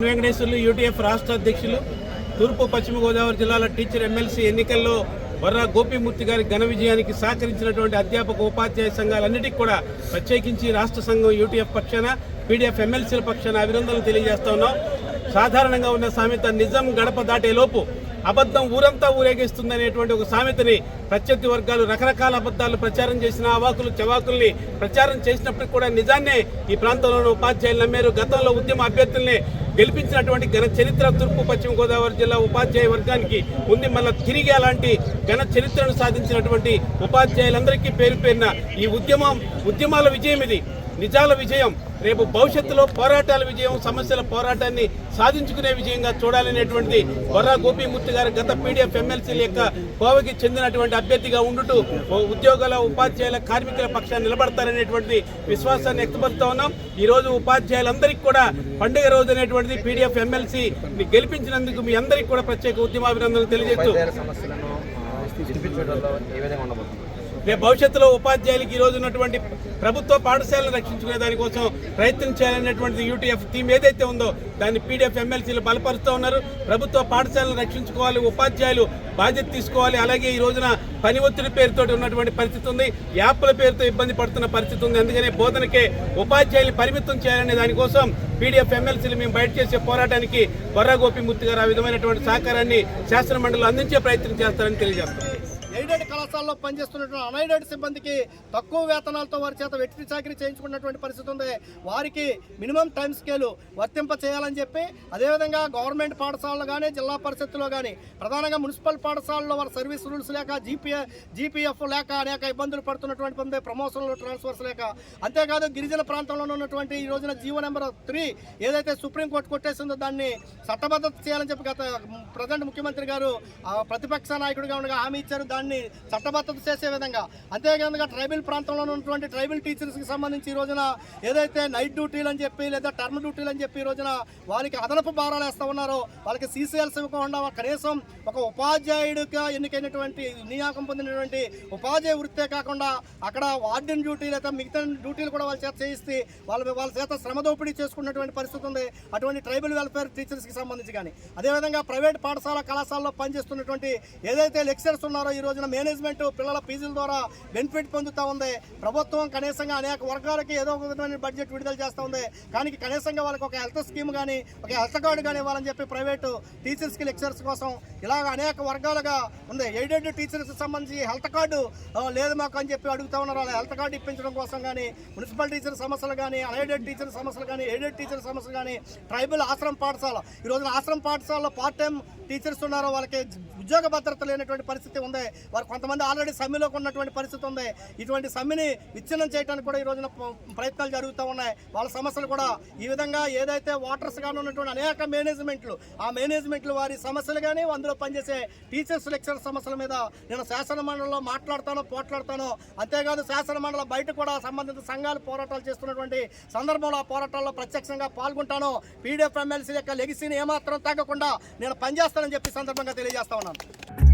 Venkateswarlu UTF రాష్ట్ర అధ్యక్షులు తూర్పు పశ్చిమ గోదావరి జిల్లాల టీచర్ ఎమ్మెల్సీ ఎన్నికల్లో వర్రా గోపిమూర్తి గారి ఘన విజయానికి సహకరించినటువంటి అధ్యాపక ఉపాధ్యాయ సంఘాలన్నిటికీ కూడా ప్రత్యేకించి రాష్ట్ర సంఘం యూటీఎఫ్ పక్షాన పీడీఎఫ్ ఎమ్మెల్సీల పక్షాన అభినందనలు తెలియజేస్తా ఉన్నాం. సాధారణంగా ఉన్న సామెత నిజం గడప దాటే లోపు అబద్ధం ఊరంతా ఊరేగిస్తుంది అనేటువంటి ఒక సామెతని ప్రత్యర్థి వర్గాలు రకరకాల అబద్ధాలు ప్రచారం చేసిన అవాకులు చవాకుల్ని ప్రచారం చేసినప్పటికీ కూడా నిజాన్నే ఈ ప్రాంతంలోని ఉపాధ్యాయులు నమ్మారు. గతంలో ఉద్యమ అభ్యర్థుల్ని గెలిపించినటువంటి ఘన చరిత్ర తూర్పు పశ్చిమ గోదావరి జిల్లా ఉపాధ్యాయ వర్గానికి ఉంది మళ్ళీ తిరిగి అలాంటి ఘన చరిత్రను సాధించినటువంటి ఉపాధ్యాయులందరికీ పేరు పేరిన ఈ ఉద్యమం ఉద్యమాల విజయం ఇది. నిజాల విజయం రేపు భవిష్యత్తులో పోరాటాల విజయం సమస్యల పోరాటాన్ని సాధించుకునే విజయంగా చూడాలనేటువంటిది బొర్రా గోపీమూర్తి గారు గత పీడిఎఫ్ ఎమ్మెల్సీల యొక్క కోవకి చెందినటువంటి అభ్యర్థిగా ఉండుటూ ఉద్యోగాల ఉపాధ్యాయుల కార్మికుల పక్షాన్ని నిలబడతారనేటువంటి విశ్వాసాన్ని వ్యక్తపరుస్తూ ఉన్నాం. ఈరోజు ఉపాధ్యాయులందరికీ కూడా పండుగ రోజు అనేటువంటిది పీడిఎఫ్ ఎమ్మెల్సీ గెలిపించినందుకు మీ అందరికీ కూడా ప్రత్యేక ఉద్యమాభినందనలు తెలియజేస్తూ రేపు భవిష్యత్తులో ఉపాధ్యాయులకి ఈ రోజు ఉన్నటువంటి ప్రభుత్వ పాఠశాలను రక్షించుకునే దానికోసం ప్రయత్నం చేయాలనేటువంటి యూటీఎఫ్ థీమ్ ఏదైతే ఉందో దాన్ని పీడిఎఫ్ ఎమ్మెల్సీలు బలపరుస్తూ ఉన్నారు. ప్రభుత్వ పాఠశాలను రక్షించుకోవాలి ఉపాధ్యాయులు బాధ్యత తీసుకోవాలి. అలాగే ఈ రోజున పని ఒత్తిడి పేరుతో ఉన్నటువంటి పరిస్థితి ఉంది. యాప్ల పేరుతో ఇబ్బంది పడుతున్న పరిస్థితి ఉంది. అందుకనే బోధనకే ఉపాధ్యాయులు పరిమితం చేయాలనే దానికోసం పీడిఎఫ్ ఎమ్మెల్సీలు మేము బయట చేసే పోరాటానికి బొర్రా గోపిమూర్తి గారు ఆ విధమైనటువంటి సహకారాన్ని శాసనమండలి అందించే ప్రయత్నం చేస్తారని తెలియజేస్తాం ఎయిడెడ్ కళాశాలలో పనిచేస్తున్నటువంటి అన్ఎయిడెడ్ సిబ్బందికి తక్కువ వేతనాలతో వారి చేత వెట్టి చాకరీ చేయించుకున్నటువంటి పరిస్థితి ఉంది. వారికి మినిమం టైం స్కేల్ వర్తింప చేయాలని చెప్పి అదేవిధంగా గవర్నమెంట్ పాఠశాలలు కానీ జిల్లా పరిషత్తులో కానీ ప్రధానంగా మున్సిపల్ పాఠశాలలో వారి సర్వీస్ రూల్స్ లేక జీపీఏ జీపీఎఫ్ లేక అనేక ఇబ్బందులు పడుతున్నటువంటి పొందే ప్రమోషన్లు ట్రాన్స్ఫర్స్ లేక. అంతేకాదు గిరిజన ప్రాంతంలో ఉన్నటువంటి ఈ రోజున జీవో నెంబర్ త్రీ ఏదైతే సుప్రీంకోర్టు కొట్టేసిందో దాన్ని చట్టబద్ధత చేయాలని చెప్పి గత ప్రజెంట్ ముఖ్యమంత్రి గారు ప్రతిపక్ష నాయకుడిగా ఉండగా హామీ ఇచ్చారు. దాన్ని చట్టబద్ధత చేసే విధంగా. అంతేకాదుగా ట్రైబల్ ప్రాంతంలో ఉన్నటువంటి ట్రైబల్ టీచర్స్కి సంబంధించి ఈ రోజున ఏదైతే నైట్ డ్యూటీలు అని చెప్పి లేదా టర్మ్ డ్యూటీలు అని చెప్పి ఈ రోజున వారికి అదనపు భారాలు వేస్తూ ఉన్నారో వాళ్ళకి సీసీఎల్స్ ఇవ్వకుండా కనీసం ఒక ఉపాధ్యాయుడిగా ఎన్నికైనటువంటి నియామకం పొందినటువంటి ఉపాధ్యాయ వృత్తే కాకుండా అక్కడ వార్డెన్ డ్యూటీ లేదా మిగతా డ్యూటీలు కూడా వాళ్ళ చేత చేయిస్తే వాళ్ళ వాళ్ళ చేత శ్రమ దోపిడీ చేసుకున్నటువంటి పరిస్థితి ఉంది. అటువంటి ట్రైబల్ వెల్ఫేర్ టీచర్స్కి సంబంధించి కానీ. అదేవిధంగా ప్రైవేట్ పాఠశాల కళాశాలలో పనిచేస్తున్నటువంటి ఏదైతే లెక్చరర్స్ ఉన్నారో ఈ రోజున మేనేజ్మెంట్ పిల్లల ఫీజుల ద్వారా బెనిఫిట్ పొందుతూ ఉంది. ప్రభుత్వం కనీసంగా అనేక వర్గాలకి ఏదో ఒక విధమైన బడ్జెట్ విడుదల చేస్తూ ఉంది. కానీ కనీసంగా వాళ్ళకి ఒక హెల్త్ స్కీమ్ కానీ ఒక హెల్త్ కార్డు కానీ ఇవ్వాలని చెప్పి ప్రైవేటు టీచర్స్కి లెక్చర్స్ కోసం ఇలాగ అనేక వర్గాలుగా ఉంది. ఎయిడెడ్ టీచర్స్కి సంబంధించి హెల్త్ కార్డు లేదు మాకు అని చెప్పి అడుగుతా ఉన్నారు. అలా హెల్త్ కార్డు ఇప్పించడం కోసం కానీ మున్సిపల్ టీచర్ సమస్యలు కానీ అన్ఎయిడెడ్ టీచర్ సమస్యలు కానీ ఎయిడెడ్ టీచర్ సమస్యలు కానీ ట్రైబల్ ఆశ్రమ పాఠశాల. ఈ రోజున ఆశ్రమ పాఠశాలలో పార్ట్ టైం టీచర్స్ ఉన్నారో? వాళ్ళకి ఉద్యోగ భద్రత లేనటువంటి పరిస్థితి ఉంది. మరి కొంతమంది ఆల్రెడీ సమ్మెలోకి ఉన్నటువంటి పరిస్థితి ఉంది. ఇటువంటి సమ్మెని విచ్ఛిన్నం చేయడానికి కూడా ఈ రోజున ప్రయత్నాలు జరుగుతూ ఉన్నాయి. వాళ్ళ సమస్యలు కూడా ఈ విధంగా ఏదైతే వాటర్స్ కానీ ఉన్నటువంటి అనేక మేనేజ్మెంట్లు ఆ మేనేజ్మెంట్లు వారి సమస్యలు కానీ అందులో పనిచేసే టీచర్స్ లెక్చర్ సమస్యల మీద నేను శాసన మండలిలో మాట్లాడతానో పోట్లాడతానో అంతేకాదు శాసన మండలి బయట కూడా సంబంధిత సంఘాలు పోరాటాలు చేస్తున్నటువంటి సందర్భంలో ఆ పోరాటాల్లో ప్రత్యక్షంగా పాల్గొంటాను పీడిఎఫ్ ఎమ్మెల్సీ యొక్క లెగసీని ఏమాత్రం తగ్గకుండా నేను పనిచేస్తానని చెప్పి సందర్భంగా తెలియజేస్తా ఉన్నాను.